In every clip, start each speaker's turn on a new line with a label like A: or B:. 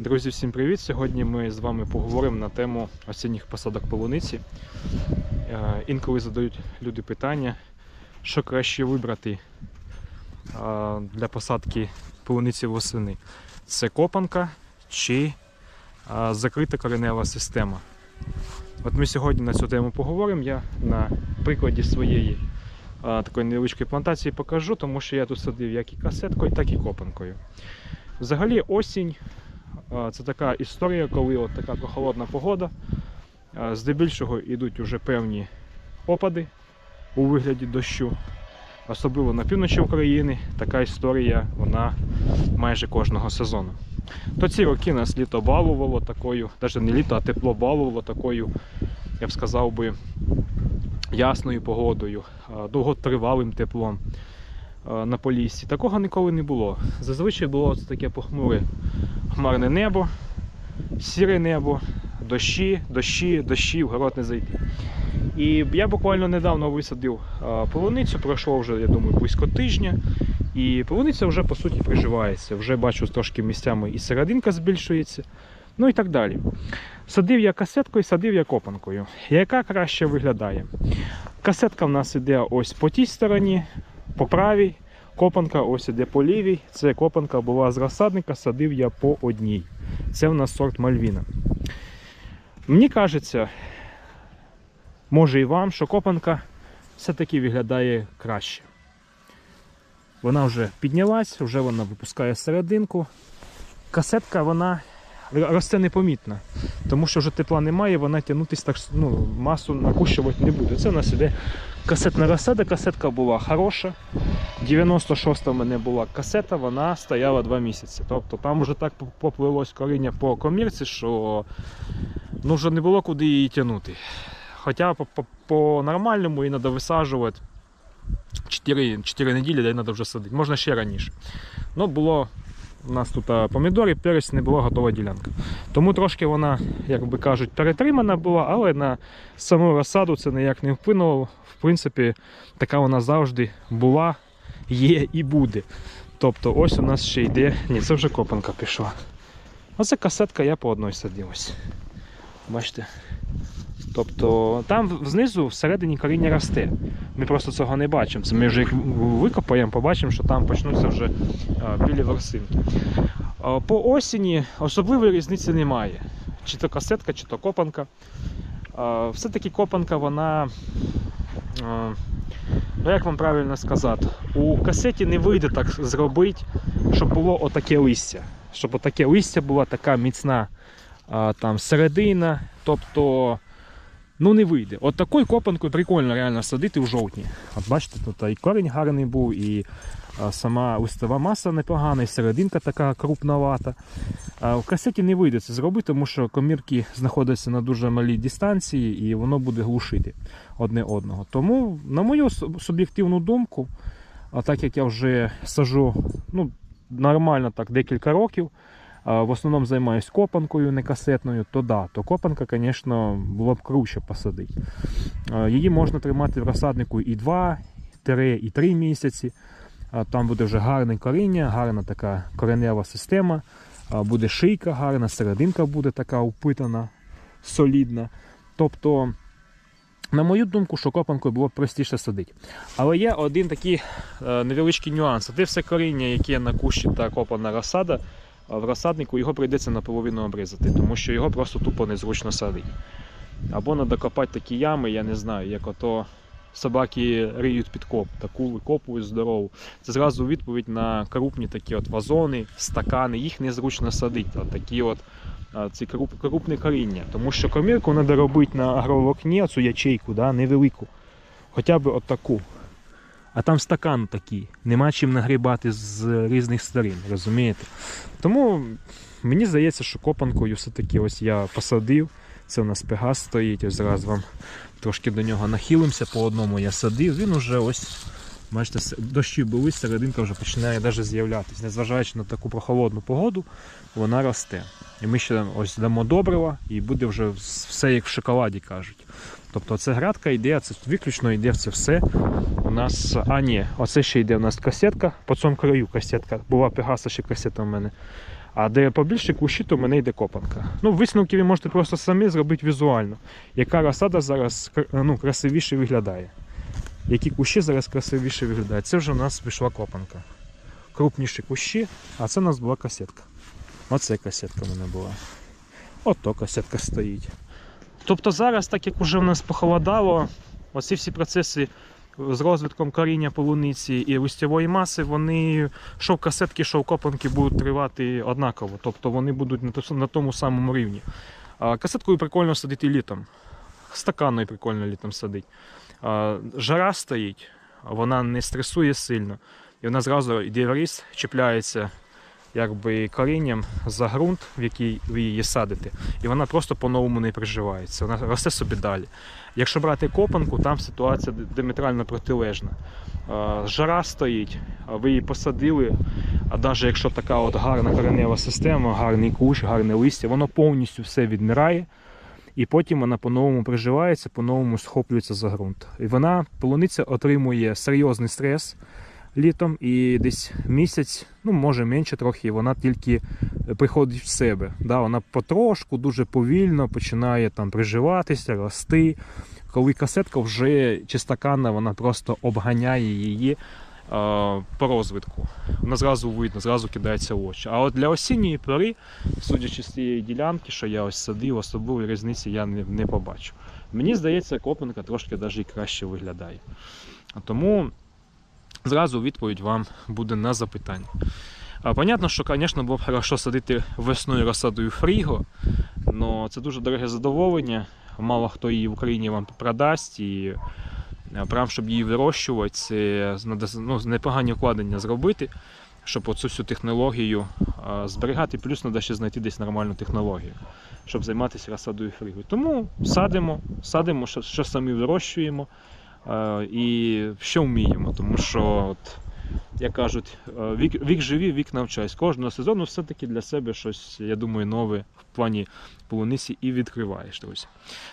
A: Друзі, всім привіт! Сьогодні ми з вами поговоримо на тему осінніх посадок полуниці. Е, Інколи задають люди питання, що краще вибрати е, для посадки полуниці восени. Це копанка чи е, закрита коренева система. От ми сьогодні на цю тему поговоримо. Я на прикладі своєї такої невеличкої плантації покажу, тому що я тут садив як і касеткою, так і копанкою. Взагалі осінь Це така історія, коли от така прохолодна погода. Здебільшого йдуть уже певні опади у вигляді дощу. Особливо на півночі України така історія вона майже кожного сезону. То ці роки нас літо балувало такою, навіть не літо, а тепло балувало такою, я б сказав би, ясною погодою, довготривалим теплом на поліссі. Такого ніколи не було. Зазвичай було таке похмуре хмарне небо, сіре небо, дощі, дощі, дощі, в город не зайти. І я буквально недавно висадив полуницю, пройшло вже, я думаю, близько тижня. І полуниця вже по суті приживається. Вже бачу трошки місцями і серединка збільшується. Ну і так далі. Садив я касеткою, садив я копанкою. Яка краще виглядає? Касетка в нас іде ось по тій стороні, по правій. Копанка ось іде по лівій. Це копанка була з розсадника, садив я по одній. Це в нас сорт Мальвіна. Мені кажеться, може і вам, що копанка все-таки виглядає краще. Вона вже піднялась, вже вона випускає серединку. Касетка вона росте непомітно, тому що вже тепла немає, вона тягнутись так ну, масу накущувати не буде. Це у нас іде касетна розсада, касетка була хороша. 96-та в мене була касета, вона стояла 2 місяці. Тобто там вже так поплилось коріння по комірці, що ну, вже не було куди її тягнути. Хоча по, по, по нормальному її треба висаджувати 4, 4 неділі, де треба вже садити. Можна ще раніше. Ну, було у нас тут а, помідори, перець не була готова ділянка. Тому трошки вона, як би кажуть, перетримана була, але на саму розсаду це ніяк не вплинуло. В принципі, така вона завжди була, є і буде. Тобто ось у нас ще йде. Ні, це вже копанка пішла. Оце касетка я по одній садив ось. Бачите? Тобто там знизу всередині коріння росте. Ми просто цього не бачимо. Це ми вже як викопаємо, побачимо, що там почнуться вже білі ворсинки. По осені особливої різниці немає. Чи то касетка, чи то копанка. Все-таки копанка, вона. Ну, як вам правильно сказати, у касеті не вийде так зробити, щоб було отаке листя. Щоб отаке листя була така міцна там середина. Тобто ну не вийде. От такою копанкою прикольно реально садити в жовтні. От бачите, тут і корінь гарний був, і сама листова маса непогана, і серединка така крупновата. В касеті не вийде це зробити, тому що комірки знаходяться на дуже малій дистанції і воно буде глушити одне одного. Тому, на мою суб'єктивну думку, так як я вже сажу ну, нормально так декілька років, в основному займаюся копанкою, не касетною, то да, то копанка, звісно, було б круче посадити. Її можна тримати в розсаднику і 2, і 3 місяці. Там буде вже гарне коріння, гарна така коренева система, буде шийка гарна, серединка буде така упитана, солідна. Тобто, на мою думку, що копанкою було б простіше садити. Але є один такий е, невеличкий нюанс. Те все коріння, яке на кущі та копана розсада, в розсаднику його прийдеться наполовину обрізати, тому що його просто тупо незручно садити. Або треба копати такі ями, я не знаю, як ото собаки риють під коп, таку викопують здорову. Це зразу відповідь на крупні такі от вазони, стакани, їх незручно садити. От такі от ці круп, крупне коріння. Тому що комірку треба робити на агроволокні, оцю ячейку, да, невелику. Хоча б от таку. А там стакан такий, нема чим нагрібати з різних сторін, розумієте? Тому мені здається, що копанкою все-таки ось я посадив. Це у нас пегас стоїть, ось зараз вам трошки до нього нахилимося, по одному я садив. Він уже ось, бачите, дощі були, серединка вже починає навіть з'являтися. Незважаючи на таку прохолодну погоду, вона росте. І ми ще ось дамо добрива і буде вже все як в шоколаді кажуть. Тобто це градка йде, це виключно йде це все. У нас, а ні, оце ще йде у нас касетка, по цьому краю касетка. Була пегаса ще касета в мене. А де побільше кущі, то в мене йде копанка. Ну, висновки ви можете просто самі зробити візуально, яка розсада зараз ну, красивіше виглядає. Які кущі зараз красивіше виглядають. Це вже у нас вийшла копанка. Крупніші кущі, а це у нас була касетка. Оце касетка в мене була. Ото касетка стоїть. Тобто зараз, так як вже в нас похолодало, оці всі процеси з розвитком коріння полуниці і листєвої маси, вони що в касетки, що в копанки будуть тривати однаково. Тобто вони будуть на тому самому рівні. Касеткою прикольно садити літом. Стаканною прикольно літом садить. Жара стоїть, вона не стресує сильно. І вона зразу йде в ріст, чіпляється якби корінням за ґрунт, в який ви її садите, і вона просто по-новому не приживається. Вона росте собі далі. Якщо брати копанку, там ситуація ди- диаметрально протилежна. Жара стоїть, ви її посадили, а навіть якщо така от гарна коренева система, гарний кущ, гарне листя, воно повністю все відмирає. І потім вона по-новому приживається, по-новому схоплюється за ґрунт. І вона, полуниця, отримує серйозний стрес літом, і десь місяць, ну може менше трохи, вона тільки приходить в себе. Да, вона потрошку, дуже повільно починає там приживатися, рости. Коли касетка вже чистоканна, вона просто обганяє її е, по розвитку. Вона зразу видно, зразу кидається в очі. А от для осінньої пори, судячи з цієї ділянки, що я ось садив, особливої різниці я не, не побачу. Мені здається, копанка трошки навіть і краще виглядає. Тому зразу відповідь вам буде на запитання. А, понятно, що, звісно, було б хорошо садити весною розсадою фріго, але це дуже дороге задоволення. Мало хто її в Україні вам продасть. І е, прям, щоб її вирощувати, ну, непогані вкладення зробити, щоб оцю всю технологію зберігати. Плюс треба ще знайти десь нормальну технологію, щоб займатися розсадою фріго. Тому садимо, садимо, що, що самі вирощуємо е, і що вміємо. Тому що, от, як кажуть, е, вік, вік живі, вік навчайся. Кожного сезону все-таки для себе щось, я думаю, нове в плані полуниці і відкриваєш, друзі.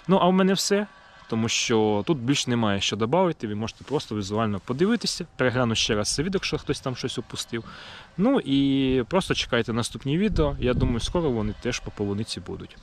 A: Ну, а в мене все. Тому що тут більш немає що додати, ви можете просто візуально подивитися, переглянути ще раз це відео, якщо хтось там щось опустив. Ну і просто чекайте наступні відео. Я думаю, скоро вони теж по полуниці будуть.